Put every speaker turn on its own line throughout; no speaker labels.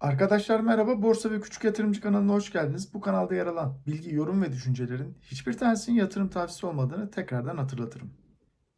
Arkadaşlar merhaba. Borsa ve Küçük Yatırımcı kanalına hoş geldiniz. Bu kanalda yer alan bilgi, yorum ve düşüncelerin hiçbir tanesinin yatırım tavsiyesi olmadığını tekrardan hatırlatırım.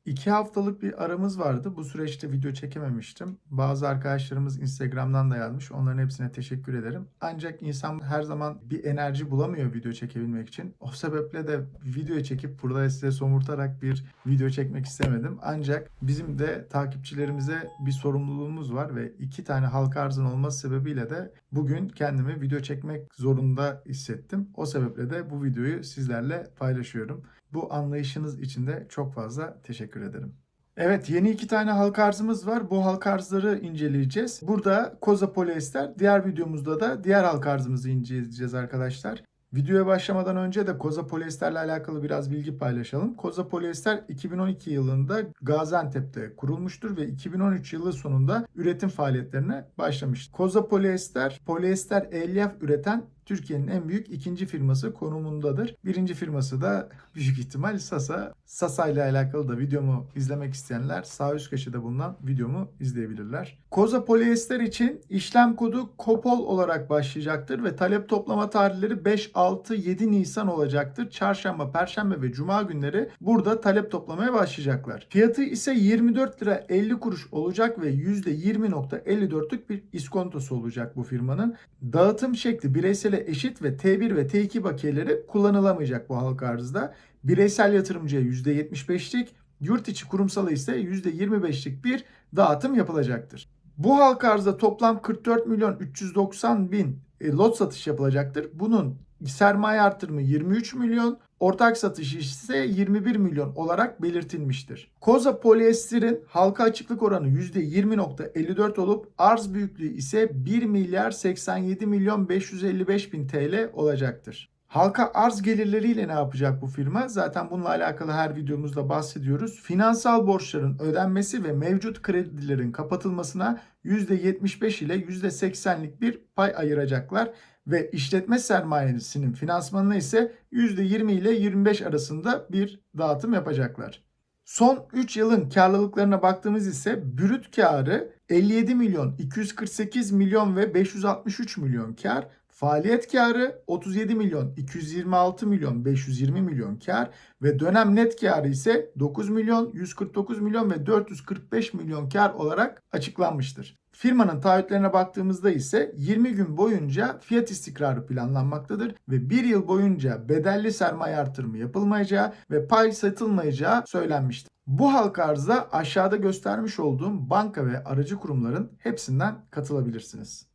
İki haftalık bir aramız vardı. Bu süreçte video çekememiştim. Bazı arkadaşlarımız Instagram'dan da yazmış. Onların hepsine teşekkür ederim. Ancak insan her zaman bir enerji bulamıyor video çekebilmek için. O sebeple de video çekip burada size somurtarak bir video çekmek istemedim. Ancak bizim de takipçilerimize bir sorumluluğumuz var ve iki tane halka arzın olması sebebiyle de bugün kendimi video çekmek zorunda hissettim. O sebeple de bu videoyu sizlerle paylaşıyorum. Bu anlayışınız için de çok fazla teşekkür ederim. Evet yeni iki tane halka arzımız var. Bu halka arzları inceleyeceğiz. Burada Koza Polyester, diğer videomuzda da diğer halka arzımızı inceleyeceğiz arkadaşlar. Videoya başlamadan önce de Koza Polyester'le alakalı biraz bilgi paylaşalım. Koza Polyester 2012 yılında Gaziantep'te kurulmuştur ve 2013 yılı sonunda üretim faaliyetlerine başlamıştır. Koza Polyester, polyester elyaf üreten Türkiye'nin en büyük ikinci firması konumundadır. Birinci firması da büyük ihtimal Sasa. Sasa ile alakalı da videomu izlemek isteyenler sağ üst köşede bulunan videomu izleyebilirler. Koza polyester için işlem kodu KOPOL olarak başlayacaktır ve talep toplama tarihleri 5, 6, 7 Nisan olacaktır. Çarşamba, Perşembe ve Cuma günleri burada talep toplamaya başlayacaklar. Fiyatı ise 24 lira 50 kuruş olacak ve %20.54'lük bir iskontosu olacak bu firmanın. Dağıtım şekli bireysele eşit ve T1 ve T2 bakiyeleri kullanılamayacak bu halka arzda. Bireysel yatırımcıya %75'lik, yurt içi kurumsala ise %25'lik bir dağıtım yapılacaktır. Bu halka arzda toplam 44 milyon 390 bin e, lot satış yapılacaktır. Bunun sermaye artırımı 23 milyon, ortak satış ise 21 milyon olarak belirtilmiştir. Koza polyesterin halka açıklık oranı %20.54 olup arz büyüklüğü ise 1 milyar 87 milyon 555 bin TL olacaktır. Halka arz gelirleriyle ne yapacak bu firma? Zaten bununla alakalı her videomuzda bahsediyoruz. Finansal borçların ödenmesi ve mevcut kredilerin kapatılmasına %75 ile %80'lik bir pay ayıracaklar ve işletme sermayesinin finansmanına ise %20 ile 25 arasında bir dağıtım yapacaklar. Son 3 yılın karlılıklarına baktığımız ise brüt karı 57 milyon, 248 milyon ve 563 milyon kar. Faaliyet karı 37 milyon, 226 milyon, 520 milyon kar ve dönem net karı ise 9 milyon, 149 milyon ve 445 milyon kar olarak açıklanmıştır. Firmanın taahhütlerine baktığımızda ise 20 gün boyunca fiyat istikrarı planlanmaktadır ve 1 yıl boyunca bedelli sermaye artırımı yapılmayacağı ve pay satılmayacağı söylenmiştir. Bu halka arıza aşağıda göstermiş olduğum banka ve aracı kurumların hepsinden katılabilirsiniz.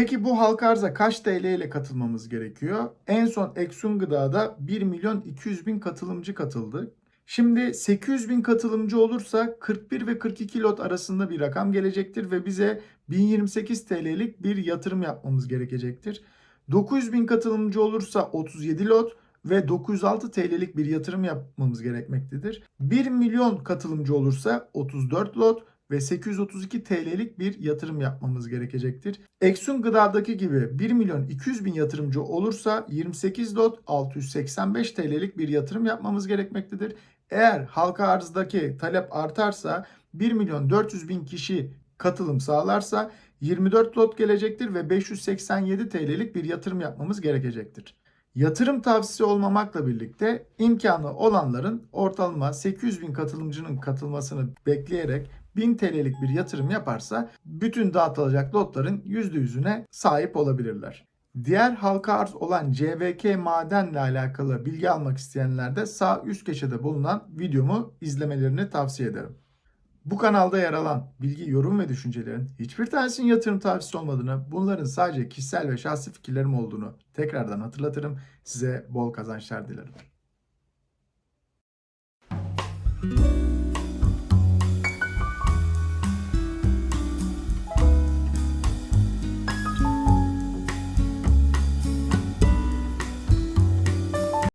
Peki bu halka arıza kaç TL ile katılmamız gerekiyor? En son Exxon Gıda'da 1 milyon 200 bin katılımcı katıldı. Şimdi 800 bin katılımcı olursa 41 ve 42 lot arasında bir rakam gelecektir ve bize 1028 TL'lik bir yatırım yapmamız gerekecektir. 900 bin katılımcı olursa 37 lot ve 906 TL'lik bir yatırım yapmamız gerekmektedir. 1 milyon katılımcı olursa 34 lot ve 832 TL'lik bir yatırım yapmamız gerekecektir. Exxon Gıda'daki gibi 1 milyon 200 bin yatırımcı olursa 28 lot 685 TL'lik bir yatırım yapmamız gerekmektedir. Eğer halka arzdaki talep artarsa 1 milyon 400 bin kişi katılım sağlarsa 24 lot gelecektir ve 587 TL'lik bir yatırım yapmamız gerekecektir. Yatırım tavsiyesi olmamakla birlikte imkanı olanların ortalama 800 bin katılımcının katılmasını bekleyerek 1000 TL'lik bir yatırım yaparsa bütün dağıtılacak lotların %100'üne sahip olabilirler. Diğer halka arz olan CVK madenle alakalı bilgi almak isteyenler de sağ üst köşede bulunan videomu izlemelerini tavsiye ederim. Bu kanalda yer alan bilgi, yorum ve düşüncelerin hiçbir tanesinin yatırım tavsiyesi olmadığını, bunların sadece kişisel ve şahsi fikirlerim olduğunu tekrardan hatırlatırım. Size bol kazançlar dilerim.